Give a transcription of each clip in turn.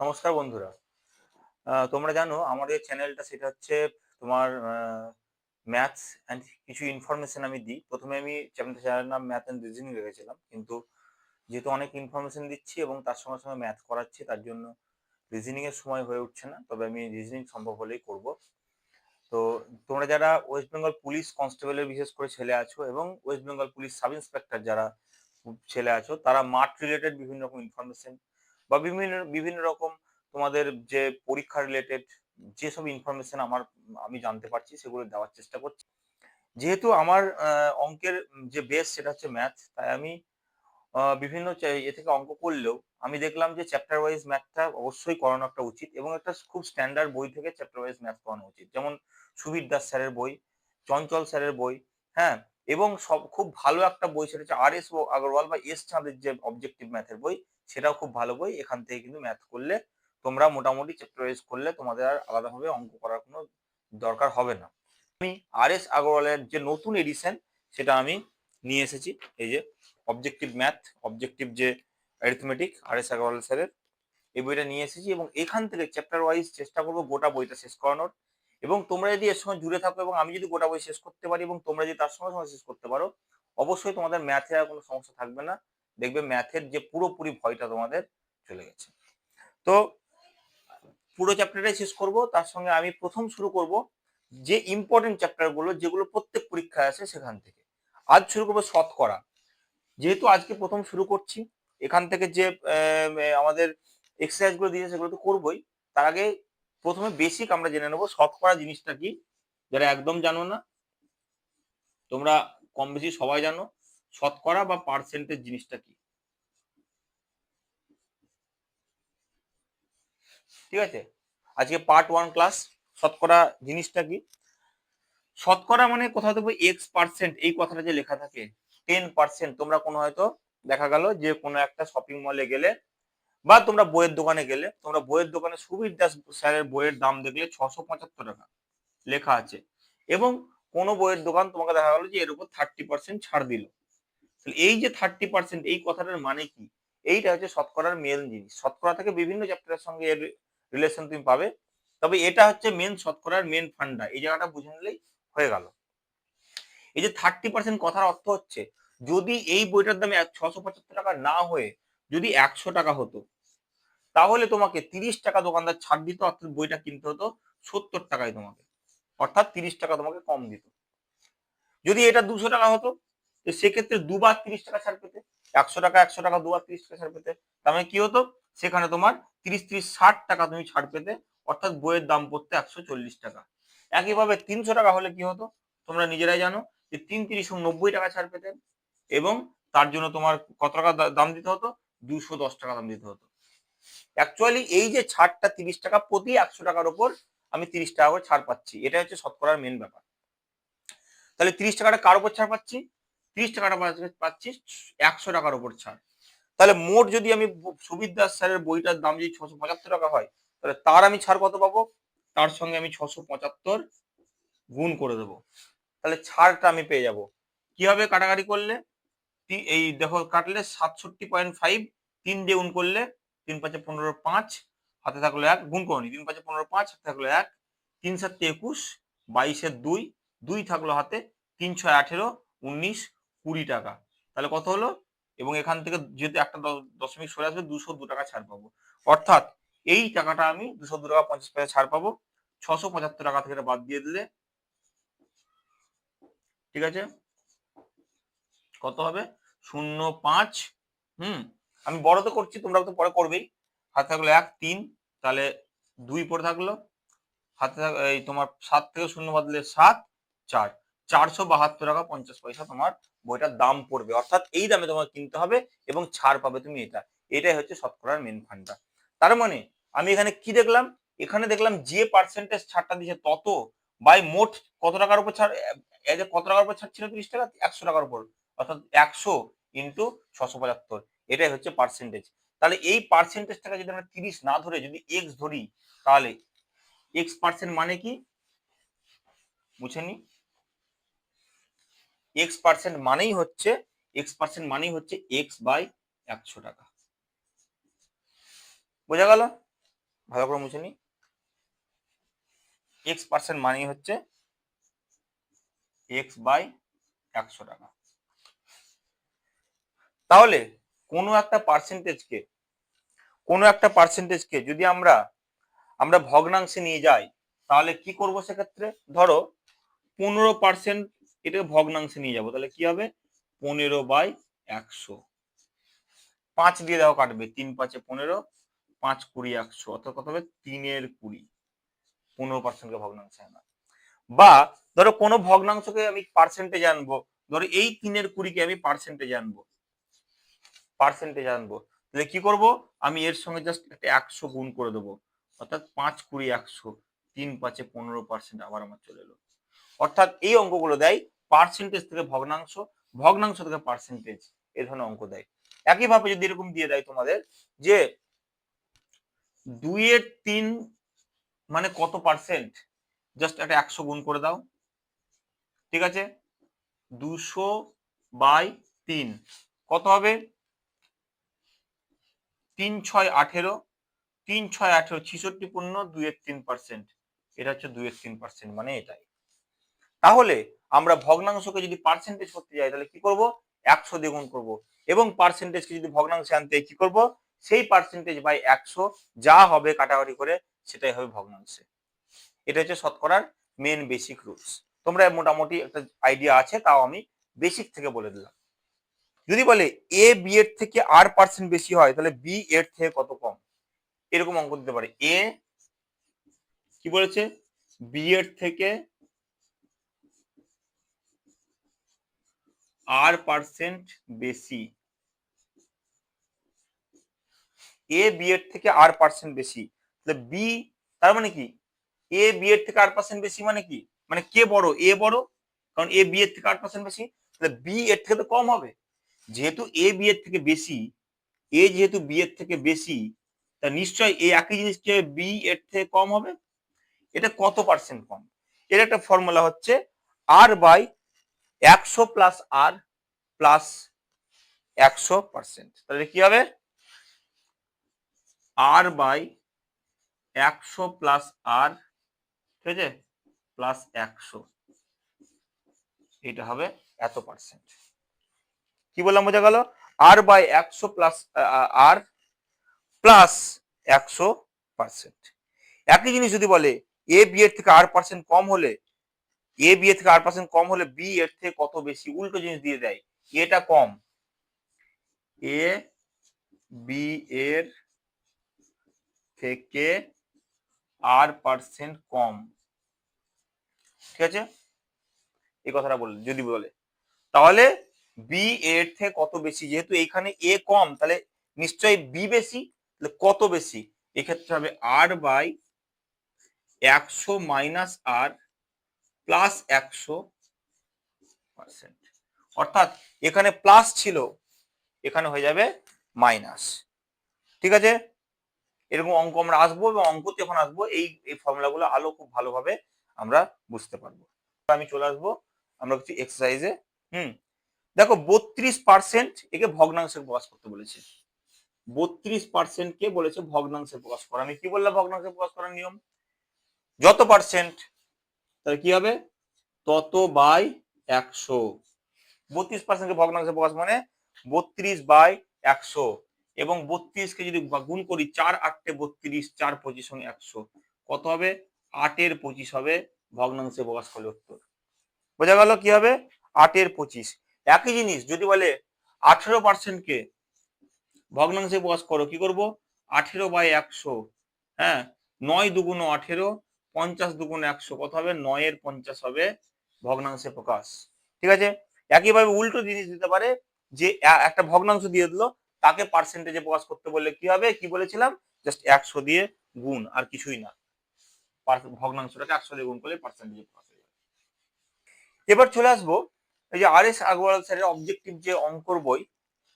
নমস্কার বন্ধুরা। তোমরা জানো আমাদের চ্যানেলটা সেটা হচ্ছে তোমার ম্যাথস অ্যান্ড কিছু ইনফরমেশন আমি দিই। প্রথমে আমি চ্যানেলের নাম ম্যাথ অ্যান্ড রিজনিং রেখেছিলাম। কিন্তু যেহেতু অনেক ইনফরমেশন দিচ্ছি এবং তার সঙ্গে সঙ্গে ম্যাথ করাচ্ছি, তার জন্য রিজনিং এর সময় হয়ে উঠছে না। তবে আমি রিজনিং সম্ভব হলেই করব। তো তোমরা যারা ওয়েস্ট বেঙ্গল পুলিশ কনস্টেবলের বিশেষ করে ছেলে আছো এবং West Bengal police sub inspector যারা ছেলে আছো, তারা মাঠ রিলেটেড বিভিন্ন রকম ইনফরমেশন বা বিভিন্ন বিভিন্ন রকম তোমাদের যে পরীক্ষা রিলেটেড যেসব ইনফরমেশন আমার, আমি জানতে পারছি সেগুলো দেওয়ার চেষ্টা করছি। যেহেতু আমার অঙ্কের যে বেস সেটা হচ্ছে ম্যাথ তাই আমি বিভিন্ন এ থেকে অঙ্ক করলেও আমি দেখলাম যে চ্যাপ্টার ওয়াইজ ম্যাথটা অবশ্যই করানো একটা উচিত এবং একটা খুব স্ট্যান্ডার্ড বই থেকে চ্যাপ্টার ওয়াইজ ম্যাথ করানো উচিত। যেমন সুবীর দাস স্যারের বই, চঞ্চল স্যারের বই হ্যাঁ এবং সব, খুব ভালো একটা বই সেটা হচ্ছে আর এস আগরওয়াল বা এস চাঁদের যে অবজেক্টিভ ম্যাথের বই সেটাও খুব ভালো বই। এখান থেকে কিন্তু ম্যাথ করলে তোমরা মোটামুটি চ্যাপ্টার ওয়াইজ করলে তোমাদের আর আলাদাভাবে অঙ্ক করার কোনো দরকার হবে না। আমি আর এস আগরওয়ালের যে নতুন এডিশন সেটা আমি নিয়ে এসেছি। এই যে অবজেক্টিভ ম্যাথ অবজেক্টিভ যে অ্যারিথমেটিক আর এস আগরওয়াল স্যারের এই বইটা নিয়ে এসেছি এবং এখান থেকে চ্যাপ্টার ওয়াইজ চেষ্টা করব গোটা বইটা শেষ করানোর। এবং তোমরা যদি এর সঙ্গে জুড়ে থাকো এবং আমি যদি গোটা বই শেষ করতে পারি এবং তোমরা যদি তার সঙ্গে সঙ্গে শেষ করতে পারো, অবশ্যই তোমাদের ম্যাথে আর কোনো সমস্যা থাকবে না। দেখবে ম্যাথের যে পুরোপুরি ভয়টা তোমাদের চলে গেছে। তো পুরো চ্যাপ্টারটাই শেষ করব, তার সঙ্গে আমি প্রথম শুরু করব যে ইম্পর্টেন্ট চ্যাপ্টারগুলো যেগুলো প্রত্যেক পরীক্ষায় আসে সেখান থেকে। আজ শুরু করব শতকরা যেহেতু আজকে প্রথম শুরু করছি, এখান থেকে যে আমাদের এক্সারসাইজগুলো দিয়েছে সেগুলো তো করবোই। তার আগে প্রথমে বেসিক আমরা জেনে নেব শতকরা জিনিসটা কি? যারা একদম জানো না, তোমরা কম বেশি সবাই জানো। শতকরা বা পার্সেন্টেজ জিনিসটা কি? ঠিক আছে? আজকে পার্ট ওয়ান ক্লাস শতকরা জিনিসটা কি? শতকরা মানে কোথাও দেখব এক্স পার্সেন্ট এই কথাটা যে লেখা থাকে টেন পার্সেন্ট তোমরা কোনো হয়তো দেখা গেল যে কোনো একটা শপিং মলে গেলে বা তোমরা বইয়ের দোকানে গেলে, তোমরা বইয়ের দোকানে সুবীর দাস স্যারের বইয়ের দাম দেখলে ছশো পঁচাত্তর টাকা লেখা আছে এবং কোনো বইয়ের দোকান তোমাকে দেখা গেলো যে এর উপর থার্টি পার্সেন্ট ছাড় দিল। এই যে থার্টি পার্সেন্ট এই কথাটার মানে কি? এইটা হচ্ছে শতকরার মেন জিনিস। শতকরা থেকে বিভিন্ন চ্যাপ্টারের সঙ্গে এর রিলেশন তুমি পাবে। তবে এটা হচ্ছে মেন শতকরার মেন ফান্ডা এই জায়গাটা বুঝে নিলেই হয়ে গেল। এই যে থার্টি পার্সেন্ট কথার অর্থ হচ্ছে, যদি এই বইটার দাম ছশো পঁচাত্তর টাকা না হয়ে যদি একশো টাকা হতো, তাহলে তোমাকে তিরিশ টাকা দোকানদার ছাড় দিত, অর্থাৎ বইটা কিনতে হতো সত্তর টাকায় তোমাকে। অর্থাৎ তিরিশ টাকা তোমাকে কম দিত। যদি এটা দুশো টাকা হতো তো সেক্ষেত্রে দুবার তিরিশ টাকা ছাড় পেতে, একশো টাকা একশো টাকা, দুবার তিরিশ টাকা ছাড় পেতে, তার মানে কি হতো? সেখানে তোমার তিরিশ তিরিশ, ষাট টাকা তুমি ছাড় পেতে, অর্থাৎ বইয়ের দাম পড়তে একশো চল্লিশ টাকা। একইভাবে তিনশো টাকা হলে কি হতো? তোমরা নিজেরাই জানো যে তিন তিরিশ নব্বই টাকা ছাড় পেতে, এবং তার জন্য তোমার কত টাকা দাম দিতে হতো? দুশো দশ টাকা দাম দিতে হতো। অ্যাকচুয়ালি এই যে ছাড়টা তিরিশ টাকা প্রতি একশো টাকার ওপর আমি তিরিশ টাকা করে ছাড় পাচ্ছি এটা হচ্ছে শতকরার মেন ব্যাপার। তাহলে তিরিশ টাকাটা কার উপর ছাড় পাচ্ছি? তিরিশ টাকাটা পাচ্ছি একশো টাকার উপর ছাড়। তাহলে মোট যদি আমি সুবির দাস স্যারের বইটার দাম যদি ছশো পঁচাত্তর টাকা হয়, তাহলে তার আমি ছাড় কত পাবো? তার সঙ্গে আমি ছশো পঁচাত্তর গুণ করে দেবো। তাহলে ছাড়টা আমি পেয়ে যাব। কীভাবে কাটাকাটি করলে? এই দেখো কাটলে সাতষট্টি পয়েন্ট ফাইভ, তিন দিয়ে গুণ করলে তিন পাঁচে পনেরো পাঁচ, হাতে থাকল এক, গুণ করনি তিন পাঁচে পনেরো পাঁচ, হাতে থাকল এক, তিন সাতটি একুশ বাইশের দুই দুই থাকল হাতে তিন ছয় আঠেরো, উনিশ কুড়ি টাকা। তাহলে কত হলো? এবং এখান থেকে যেহেতু একটা দশমিক সরে আসবে, দুশো দু টাকা ছাড় পাবো। অর্থাৎ এই টাকাটা আমি দুশো দু টাকা পঞ্চাশ পয়সা ছাড় পাবো। ছশো পঁচাত্তর টাকা থেকে বাদ দিয়ে দিলে, ঠিক আছে? কত হবে? শূন্য পাঁচ। হুম, আমি বড় তো করছি তোমরা তো পরে করবেই। হাতে থাকল এক, তিন, তাহলে দুই পরে থাকল। হাতে এই তোমার সাত থেকে শূন্য বাদলে সাত, চার। চারশো বাহাত্তর টাকা পঞ্চাশ পয়সা তোমার বইটার দাম পড়বে। অর্থাৎ এই দামে তোমাকে কিনতে হবে এবং ছাড় পাবে তুমি এটা। এটাই হচ্ছে শতকরার মেন ফান্ডা তার মানে আমি এখানে কি দেখলাম? এখানে দেখলাম যে পার্সেন্টেজ ছাড়টা দিয়েছে তত বাই মোট কত টাকার উপর ছাড় কত টাকার উপর ছাড় ছিল তিরিশ টাকা? একশো টাকার উপর। অর্থাৎ একশো ইন্টু ছশো পঁচাত্তর। এটাই হচ্ছে পার্সেন্টেজ তাহলে এই পার্সেন্টেজটাকে যদি আমরা তিরিশ না ধরে যদি এক্স ধরি, তাহলে এক্স পার্সেন্ট মানে কি? বুঝে নি এক্স পার্সেন্ট মানেই হচ্ছে এক্স পার্সেন্ট মানেই হচ্ছে এক্স বাই একশো টাকা। বোঝা গেল? ভালো করে মুছে নি। এক্স পার্সেন্ট মানেই হচ্ছে এক্স বাই একশো টাকা। তাহলে কোনো একটা পার্সেন্টেজকে কোনো একটা পার্সেন্টেজকে যদি আমরা আমরা ভগ্নাংশে নিয়ে যাই, তাহলে কি করব সেক্ষেত্রে? ধরো, পনেরো পার্সেন্ট এটাকে ভগ্নাংশে নিয়ে যাব, তাহলে কি হবে? পনেরো বাই একশো। পাঁচ দিয়ে দাও কাটবে, তিন পাঁচে পনেরো, পাঁচ কুড়ি একশো, অর্থাৎ কত হবে? তিনের কুড়ি। পনেরো পার্সেন্টকে ভগ্নাংশে আনা বা ধরো কোনো ভগ্নাংশকে আমি পার্সেন্টেজ আনব, ধরো এই তিনের কুড়িকে আমি পার্সেন্টেজ আনব। পার্সেন্টেজ আনব। তাহলে কি করব? আমি এর সঙ্গে জাস্ট একটা একশো গুণ করে দেবো। অর্থাৎ পাঁচ কুড়ি একশো, তিন পাঁচে পনেরো পার্সেন্ট আবার আমার চলে এলো। অর্থাৎ এই অঙ্কগুলো দেয় পার্সেন্টেজ থেকে ভগ্নাংশ ভগ্নাংশ থেকে পার্সেন্টেজ এ ধরনের অঙ্ক দেয়। একইভাবে যদি এরকম দিয়ে দেয় তোমাদের যে দুইয়ের তিন মানে কত পার্সেন্ট জাস্ট একটা একশো গুণ করে দাও। ঠিক আছে? দুশো বাই তিন। কত হবে? তিন ছয় আঠেরো। তিন ছয় আঠেরো ছিষট্টি পূর্ণ দুইয়ের তিন পার্সেন্ট এটা হচ্ছে দুইয়ের তিন পার্সেন্ট মানে এটাই। তাহলে আমরা ভগ্নাংশকে যদি পার্সেন্টেজ করতে যাই, তাহলে কি করব? একশো দ্বিগুণ করব। এবং পার্সেন্টেজকে যদি ভগ্নাংশে আনতে কি করব? সেই পার্সেন্টেজ বাই একশো যা হবে কাটাকাটি করে, সেটাই হবে ভগ্নাংশে। এটা হচ্ছে শতকরার মেন বেসিক রুলস তোমরা মোটামুটি একটা আইডিয়া আছে, তাও আমি বেসিক থেকে বলে দিলাম। যদি বলে এ বি এর থেকে আর পার্সেন্ট বেশি হয়, তাহলে বি এর থেকে কত কম? এরকম অঙ্ক দিতে পারে। এ কি বলেছে? বি এর থেকে আর পার্সেন্ট বেশি। এ বি এর থেকে আর পার্সেন্ট বেশি। তাহলে বি তার মানে কি? এ বি এর থেকে আর পার্সেন্ট বেশি মানে কি? মানে কে বড়? এ বড়? কারণ এ বি এর থেকে আট পার্সেন্ট বেশি, তাহলে বি এর থেকে তো কম হবে। যেহেতু এ বি এর থেকে বেশি এ যেহেতু বি এর থেকে বেশি, তা নিশ্চয় এই একই জিনিসকে বি এর থেকে কম হবে? এটা কত পার্সেন্ট কম? এর একটা ফর্মুলা হচ্ছে আর বাই একশো প্লাস আর প্লাস একশো পার্সেন্ট তাহলে কি হবে? আর বাই একশো প্লাস আর ঠিক আছে? প্লাস একশো। এটা হবে এত পার্সেন্ট কি বললাম বোঝা গেল? আর বাই একশো প্লাস আর প্লাস একশো পার্সেন্ট একই জিনিস যদি বলে এ বি থেকে আর পার্সেন্ট কম হলে এ বি এর থেকে আট পার্সেন্ট কম হলে বি এর থেকে কত বেশি? উল্টো জিনিস দিয়ে দেয়। এটা কম। এ বি এর থেকে আর পার্সেন্ট কম। ঠিক আছে? এই কথাটা বললে, যদি বলে। তাহলে বি এর থেকে কত বেশি? যেহেতু এইখানে এ কম, তাহলে নিশ্চয়ই বি বেশি, তাহলে কত বেশি? এক্ষেত্রে হবে আর বাই একশো মাইনাস আর প্লাস একশো পার্সেন্ট অর্থাৎ এখানে প্লাস ছিল, এখানে হয়ে যাবে মাইনাস ঠিক আছে? এরকম অঙ্ক আমরা আসব এবং অঙ্কতে যখন আসব, এই এই ফর্মুলাগুলো আলো খুব ভালোভাবে আমরা বুঝতে পারব। আমি চলে আসব, আমরা কিছু এক্সারসাইজে হুম। দেখো, বত্রিশ পার্সেন্ট একে ভগ্নাংশে প্রকাশ করতে বলেছে। বত্রিশ পার্সেন্ট কে বলেছে ভগ্নাংশে প্রকাশ করা। আমি কি বললাম ভগ্নাংশে প্রকাশ করার নিয়ম? যত পার্সেন্ট তাহলে কি হবে? তত বাই একশো। বত্রিশ পার্সেন্টকে ভগ্নাংশে প্রকাশ মানে বত্রিশ বাই একশো। এবং বত্রিশকে যদি গুণ করি চার আটটে বত্রিশ, চার পঁচিশ সঙ্গে একশো, কত হবে? আটের পঁচিশ হবে ভগ্নাংশে প্রকাশ করলে উত্তর। বোঝা গেল কি হবে? আটের পঁচিশ। একই জিনিস, যদি বলে আঠেরো পার্সেন্টকে ভগ্নাংশে প্রকাশ করো, কি করব? আঠেরো বাই একশো হ্যাঁ? নয় দুগুণ আঠেরো পঞ্চাশ দুগুণ একশো, কত হবে? নয়ের পঞ্চাশ হবে ভগ্নাংশে প্রকাশ। ঠিক আছে? একইভাবে উল্টো জিনিস দিতে পারে যে একটা ভগ্নাংশ দিয়ে দিল, তাকে পার্সেন্টেজে প্রকাশ করতে বললে কি হবে? কি বলেছিলাম? জাস্ট একশো দিয়ে গুণ, আর কিছুই না। ভগ্নাংশটাকে একশো দিয়ে গুণ করলে পার্সেন্টেজে প্রকাশ হয়ে যাবে। এবার চলে আসব, এই যে আর এস আগরওয়াল স্যারের অবজেক্টিভ যে অঙ্কর বই,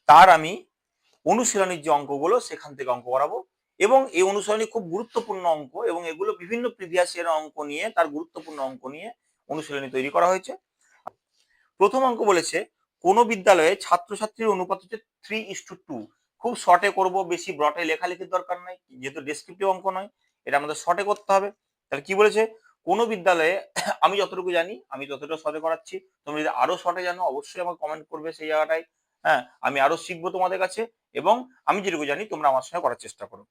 তার আমি অনুশীলনীর যে অঙ্কগুলো, সেখান থেকে অঙ্ক করাবো। এবং এই অনুশীলনী খুব গুরুত্বপূর্ণ অঙ্ক এবং এগুলো বিভিন্ন প্রিভিয়াস ইয়ার অঙ্ক নিয়ে, তার গুরুত্বপূর্ণ অঙ্ক নিয়ে অনুশীলনী তৈরি করা হয়েছে। প্রথম অঙ্ক বলেছে, কোন বিদ্যালয়ে ছাত্রছাত্রীর অনুপাত হচ্ছে থ্রি ইস টু টু খুব শর্টে করব, বেশি ব্রটে লেখালেখির দরকার নাই, যেহেতু ডেসক্রিপটিভ অঙ্ক নয়, এটা আমাদের শর্টে করতে হবে। তাহলে কি বলেছে? কোন বিদ্যালয়ে, আমি যতটুকু জানি, আমি যতটা শর্টে করাচ্ছি। তুমি যদি আরও শর্টে জানো, অবশ্যই আমাকে কমেন্ট করবে সেই জায়গাটায়। হ্যাঁ আমি আরও শিখব তোমাদের কাছে এবং আমি যেটুকু জানি, তোমরা আমার সঙ্গে করার চেষ্টা করো।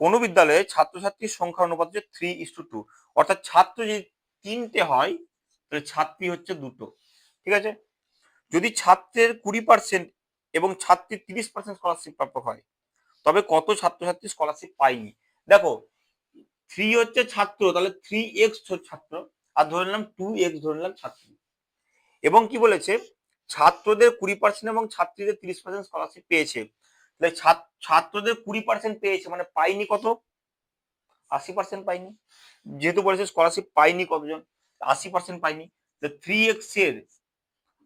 কোনো বিদ্যালয়ে ছাত্রছাত্রীর সংখ্যা অনুপাত হচ্ছে থ্রি ইস টু টু অর্থাৎ ছাত্র যদি তিনটে হয়, তাহলে ছাত্রী হচ্ছে দুটো। ঠিক আছে? যদি ছাত্রের কুড়ি পার্সেন্ট এবং ছাত্রীর তিরিশ পার্সেন্ট স্কলারশিপ প্রাপ্য হয়, তবে কত ছাত্রছাত্রী স্কলারশিপ পায়নি? দেখো থ্রি হচ্ছে ছাত্র, তাহলে থ্রি এক্স ছাত্র, আর ধরে নিলাম টু এক্স ধরে নিলাম ছাত্রী। এবং কি বলেছে? ছাত্রদের কুড়ি পার্সেন্ট এবং ছাত্রীদের তিরিশ পার্সেন্ট স্কলারশিপ পেয়েছে। তাহলে ছাত্রদের কুড়ি পার্সেন্ট পেয়েছে মানে পাইনি কত? আশি পার্সেন্ট পাইনি যেহেতু বলেছে স্কলারশিপ পাইনি কতজন? আশি পার্সেন্ট পাইনি থ্রি এক্সের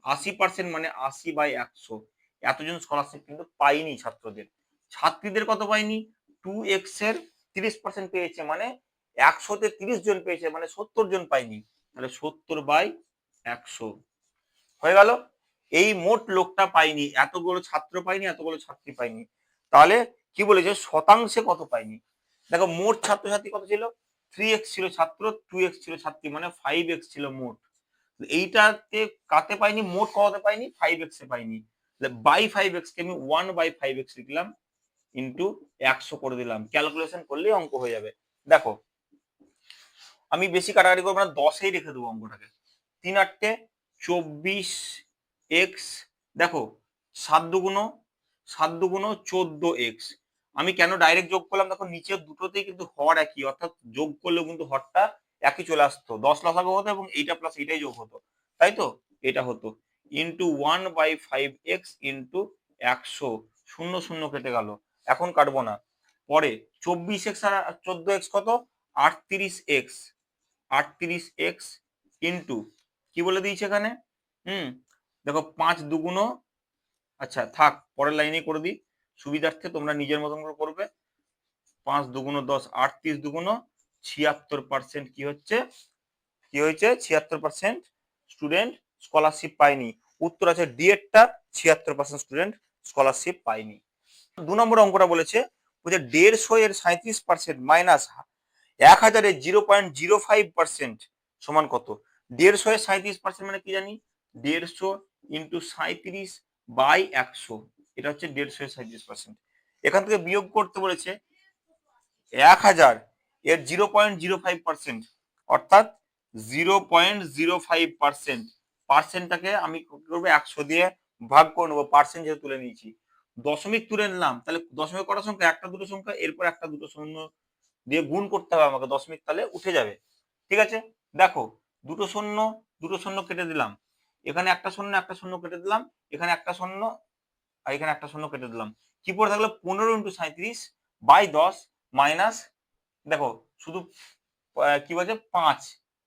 আশি পার্সেন্ট মানে আশি বাই একশো। এতজন স্কলারশিপ কিন্তু পাইনি ছাত্রদের। ছাত্রীদের কত পাইনি টু এক্সের তিরিশ পার্সেন্ট পেয়েছে মানে একশোতে তিরিশ জন পেয়েছে মানে সত্তর জন পাইনি তাহলে সত্তর বাই একশো। হয়ে গেল? এই মোট লোকটা পাইনি এতগুলো ছাত্র পাইনি এতগুলো ছাত্রী পাইনি তাহলে কি বলেছে? শতাংশে কত পাইনি দেখো, মোট ছাত্রছাত্রী কত ছিল? থ্রি এক্স ছিল ছাত্র টু এক্স ছিল ছাত্রী মানে ফাইভ এক্স ছিল মোট। এইটাতে কাতে পাইনি মোট কততে পাইনি ফাইভ এক্স এ পাইনি বাই ফাইভ এক্স কে আমি ওয়ান বাই ফাইভ এক্স লিখলাম ইন্টু একশো করে দিলাম। ক্যালকুলেশন করলেই অঙ্ক হয়ে যাবে। দেখো, আমি বেশি কাটাকাটি করব না, দশেই রেখে দেবো অঙ্কটাকে। তিন আটটে চব্বিশ এক্স দেখো, সাত দুগুণ সাত দুগুণ চোদ্দ এক্স আমি কেন ডাইরেক্ট যোগ করলাম? দেখো, নিচের দুটোতেই কিন্তু হর একই, অর্থাৎ যোগ করলেও কিন্তু হরটা একই চলে আসতো। দশ লসাগু হতো এবং এইটা প্লাস এইটাই যোগ হতো। তাই তো? এটা হতো। Into one by five X into একশো। শূন্য শূন্য কেটে গেল। এখন কাটবো না। পরে চব্বিশ এক্স আর চোদ্দ এক্স কত? আটত্রিশ এক্স আটত্রিশ এক্স ইন্টু কি বলে দিয়েছে এখানে? হুম দেখো পাঁচ দুগুণ আচ্ছা থাক, পরের লাইনে করে দিই। সুবিধার্থে তোমরা নিজের মতন করে করবে। পাঁচ দুগুণ দশ, আটত্রিশ দুগুণ, ছিয়াত্তর পার্সেন্ট কি হচ্ছে? কি হয়েছে? ছিয়াত্তর পার্সেন্ট স্টুডেন্ট স্কলারশিপ পায়নি। উত্তর আছে ডিএডটা ছিয়াত্তর পার্সেন্ট স্টুডেন্ট স্কলারশিপ পায়নি। দু নম্বর অঙ্কটা বলেছে, বলছে দেড়শো এর সাঁত্রিশ পার্সেন্ট মাইনাস এক হাজারের zero point zero five percent সমান কত? দেড়শো এর সাঁত্রিশ পার্সেন্ট মানে কি জানি? দেড়শো ইন্টু সাঁত্রিশ বাই একশো। এটা হচ্ছে দেড়শো সাঁত্রিশ পার্সেন্ট এখান থেকে বিয়োগ করতে বলেছে এক হাজার এর zero point zero five percent অর্থাৎ zero point zero five percent পার্সেন্টটাকে আমি করব একশো দিয়ে ভাগ করে নেব। পার্সেন্ট যেহেতু তুলে নিয়েছি। দশমিক তুলে নিলাম। তাহলে দশমিক কটা সংখ্যা? একটা, দুটো সংখ্যা। এরপর একটা, দুটো শূন্য দিয়ে গুণ করতে হবে আমাকে। দশমিক তাহলে উঠে যাবে। ঠিক আছে? দেখো, দুটো শূন্য দুটো শূন্য কেটে দিলাম। এখানে একটা শূন্য একটা শূন্য কেটে দিলাম, এখানে একটা শূন্য, আর এখানে একটা শূন্য কেটে দিলাম। কি পড়ে থাকল পনেরো ইন্টু সাঁত্রিশ বাই দশ মাইনাস দেখো শুধু কি বলছে? পাঁচ।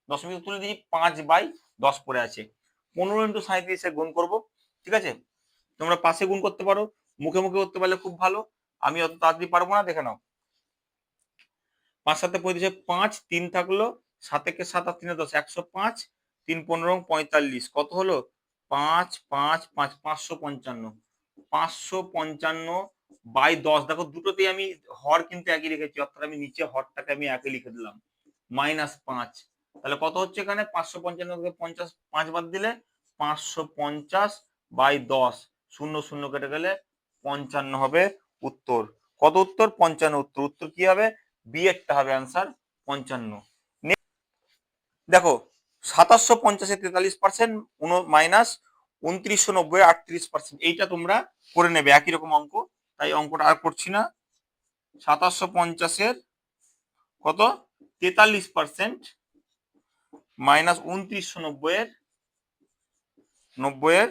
দশমিক তুলে দিয়েছি, পাঁচ বাই দশ পড়ে আছে। পনেরো ইন্টু সাঁত্রিশে গুণ করব, ঠিক আছে? তোমরা পাশে গুণ করতে পারো, মুখে মুখে করতে পারলে খুব ভালো, আমি অত তাড়াতাড়ি পারব না, দেখে নাও। পাঁচ সাথে পঁয়ত্রিশে পাঁচ, তিন থাকল, সাতেকে সাত আর তিনে দশ, একশো পাঁচ তিন পনেরো পঁয়তাল্লিশ। কত হলো? পাঁচ পাঁচ পাঁচ, পাঁচশো পঞ্চান্ন। পাঁচশো পঞ্চান্ন বাই দশ। দেখো, দুটোতেই আমি হর কিন্তু একই রেখেছি, অর্থাৎ আমি নিচে হরটাকে আমি একই লিখে দিলাম। মাইনাস পাঁচ। তাহলে কত হচ্ছে এখানে? পাঁচশো পঞ্চান্ন পঞ্চাশ, পাঁচ বাদ দিলে পাঁচশো পঞ্চাশ বাই দশ। শূন্য শূন্য কেটে গেলে পঞ্চান্ন হবে উত্তর। কত উত্তর? পঞ্চান্ন উত্তর। উত্তর কি হবে? বি এরটা হবে অ্যান্সার পঞ্চান্ন। দেখো সাতাশশো পঞ্চাশে তেতাল্লিশ পার্সেন্ট মাইনাস উনত্রিশশো নব্বই আটত্রিশ পার্সেন্ট এইটা তোমরা করে নেবে, একই রকম অঙ্ক, তাই অঙ্কটা আর করছি না। সাতাশশো পঞ্চাশের কত? তেতাল্লিশ পার্সেন্ট মাইনাস উনত্রিশশো নব্বইয়ের নব্বইয়ের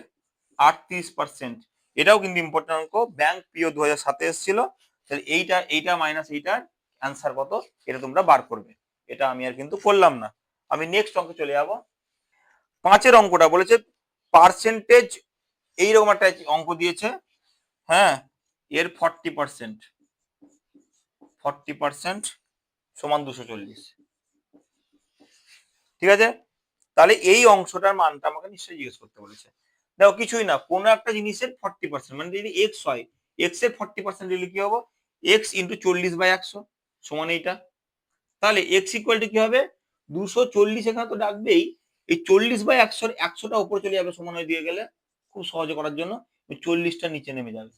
আটত্রিশ পার্সেন্ট এটাও কিন্তু ইম্পর্টেন্ট অঙ্ক, ব্যাংক পিও দু হাজার সাতে এসেছিল, তাহলে এইটা এইটা মাইনাস এইটার অ্যান্সার কত? এটা তোমরা বার করবে। এটা আমি আর কিন্তু করলাম না। আমি নেক্সট অঙ্কে চলে যাব। পাঁচের অঙ্কটা বলেছে পার্সেন্টেজ এইরকম একটা অঙ্ক দিয়েছে হ্যাঁ এর ফর্টি পার্সেন্ট ফর্টি পার্সেন্ট সমান দুশো চল্লিশ। ঠিক আছে? তাহলে এই অংশটার মানটা আমাকে নিশ্চয়ই জিজ্ঞেস করতে বলেছে। দেখো, কিছুই না, কোনো একটা জিনিসের ফর্টি পার্সেন্ট মানে যদি এক্স হয় এক্সের ফর্টি পার্সেন্ট দিলে কি হবে? এক্স ইন্টু চল্লিশ বাই একশো, সমান এইটা। তাহলে এক্স ইকুয়াল টু কি হবে? দুশো চল্লিশ এখানে তো ডাকবেই এই চল্লিশ বাই একশো, একশোটা উপরে চলে যাবে সমান দিয়ে গেলে খুব সহজে করার জন্য চল্লিশটা নিচে নেমে যাবে।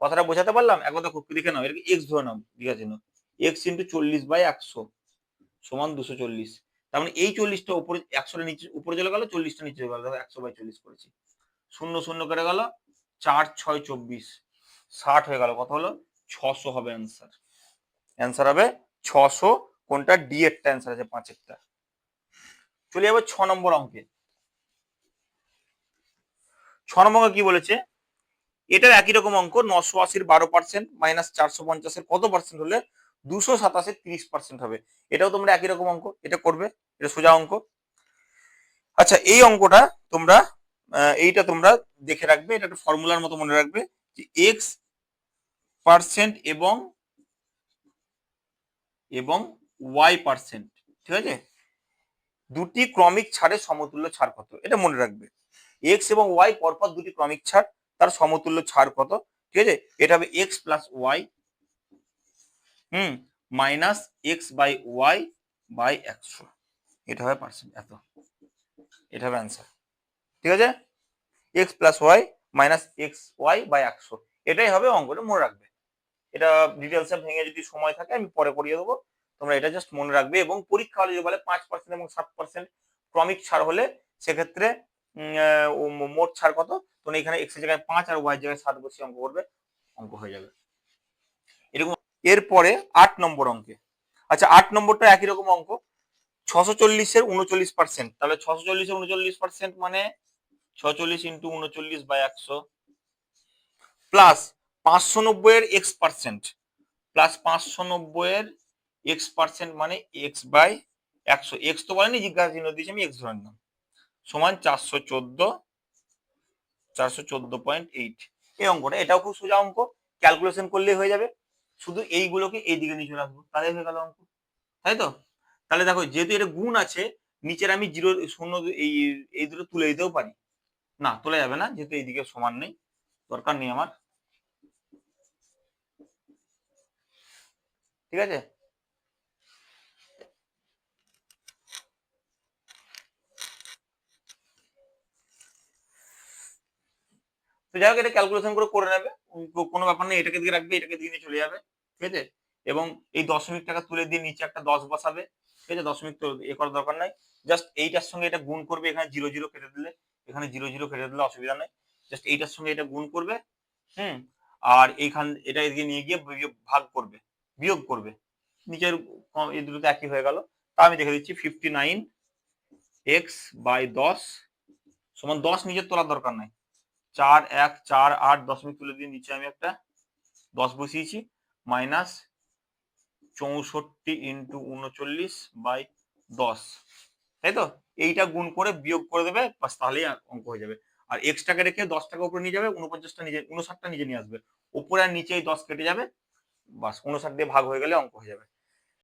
কথাটা বোঝাতে পারলাম? একবার দেখো দেখে নাও এটাকে এক্স ধরে নাও, ঠিক আছে না এক্স ইন্টু চল্লিশ বাই একশো সমান দুশো চল্লিশ। তার মানে এই চল্লিশটা উপরে, একশোটা নিচে, উপরে চলে গেল, চল্লিশটা নিচে চলে গেল। দেখো, একশো বাই চল্লিশ করেছি। শূন্য শূন্য করে গেল, চার ছয় চব্বিশ। ষাট হয়ে গেল, কত হলো? ছশো হবে অ্যান্সার অ্যান্সার হবে ছশো কোনটা? ডি এরটা অ্যান্সার আছে পাঁচেরটা চলে যাবে ছ নম্বর অঙ্কে। ছ নম্বর কি বলেছে? এটার একই রকম অঙ্ক, নশো আশির বারো পার্সেন্ট মাইনাস চারশো পঞ্চাশের কত পার্সেন্ট হলে? দুশো সাতাশের তিরিশ পার্সেন্ট হবে। এটাও তোমরা একই রকম অঙ্ক, এটা করবে, এটা সোজা অঙ্ক। আচ্ছা এই অঙ্কটা তোমরা এইটা তোমরা দেখে রাখবে, এটা একটা ফর্মুলার মতো মনে রাখবে যে এক্স পার্সেন্ট এবং এবং ওয়াই পার্সেন্ট ঠিক আছে? দুটি ক্রমিক ছাড়ের সমতুল্য ছাড় কত? এটা মনে রাখবে। এক্স এবং ওয়াই পরপর দুটি ক্রমিক ছাড়, তার সমতুল্য ছাড় কত? ঠিক আছে? এটা হবে X plus Y hmm minus X by Y by একশো। এটা হবে পার্সেন্ট এত। এটা হবে অ্যান্সার ঠিক আছে? X plus Y minus X Y by একশো। এটাই হবে অঙ্কটা মনে রাখবে। এটা ডিটেলসে ভেঙে যদি সময় থাকে, আমি পরে করিয়ে দেবো। তোমরা এটা জাস্ট মনে রাখবে এবং পরীক্ষা হলে বলে পাঁচ পার্সেন্ট এবং সাত পার্সেন্ট ক্রমিক ছাড় হলে সেক্ষেত্রে মোট ছাড় কত? তোমরা এখানে এক্সের জায়গায় পাঁচ আর ওয়াই জায়গায় সাত বসে অঙ্ক করবে, অঙ্ক হয়ে যাবে। এরকম এরপরে আট নম্বর অঙ্কে। আচ্ছা আট নম্বরটা একই রকম অঙ্ক। ছশো চল্লিশের উনচল্লিশ পার্সেন্ট তাহলে ছশো চল্লিশের উনচল্লিশ পার্সেন্ট মানে ছচল্লিশ ইন্টু উনচল্লিশ বাই একশো। প্লাস পাঁচশো নব্বইয়ের এক্স পার্সেন্ট প্লাস পাঁচশো নব্বইয়ের এক্স পার্সেন্ট মানে এক্স বাই একশো এক্স তো বলেনি, জিজ্ঞাসা দিয়েছি আমি এক্স ধরে নিলাম সমান চারশো চোদ্দ চারশো চোদ্দ পয়েন্ট এইট এই অঙ্কটা, এটাও খুব সোজা অঙ্ক ক্যালকুলেশন করলেই হয়ে যাবে। শুধু এইগুলোকে এই দিকে নিয়ে চলে আসব তাহলে হয়ে গেল অঙ্ক। তাই তো? তাহলে দেখো, যেহেতু এটা গুণ আছে, নিচের আমি জিরো, শূন্য এই এই দুটো তুলে দিতেও পারি। না, তোলা যাবে না, যেহেতু এইদিকে সমান নেই, দরকার নেই আমার। ঠিক আছে? তো যাই হোক, এটা ক্যালকুলেশন করে করে নেবে। কোনো ব্যাপার নেই, এটাকে দিকে রাখবে, এটাকে দিকে নিয়ে চলে যাবে। ঠিক আছে? এবং এই দশমিক টাকা তুলে দিয়ে নিচে একটা দশ বসাবে। ঠিক আছে? দশমিক তো এ করার দরকার নাই। জাস্ট এইটার সঙ্গে এটা গুণ করবে, এখানে জিরো জিরো কেটে দিলে। এখানে জিরো জিরো কেটে দিলে অসুবিধা নেই। জাস্ট এইটার সঙ্গে এটা গুণ করবে, হুম? আর এইখান, এটা এদিকে নিয়ে গিয়ে ভাগ করবে, বিয়োগ করবে। নিচের এই দুটোতে একই হয়ে গেল। তা আমি দেখে দিচ্ছি ফিফটি নাইন এক্স বাই দশ সমান দশ নিজের তোলার দরকার নাই। চার এক চার আট দশমিক তুলে দিয়ে নিচে আমি একটা দশ বসিয়েছি। মাইনাস চৌষট্টি ইন্টু উনচল্লিশ বাই দশ। তাই তো? এইটা গুণ করে বিয়োগ করে দেবে বাস তাহলেই অঙ্ক হয়ে যাবে। আর এক্সট্রাকে রেখে দশ টাকা উপরে নিয়ে যাবে, উনপঞ্চাশটা নিজে উনষাটটা নিজে নিয়ে আসবে। উপরে আর নিচে দশ কেটে যাবে বাস উনষাট দিয়ে ভাগ হয়ে গেলে অঙ্ক হয়ে যাবে।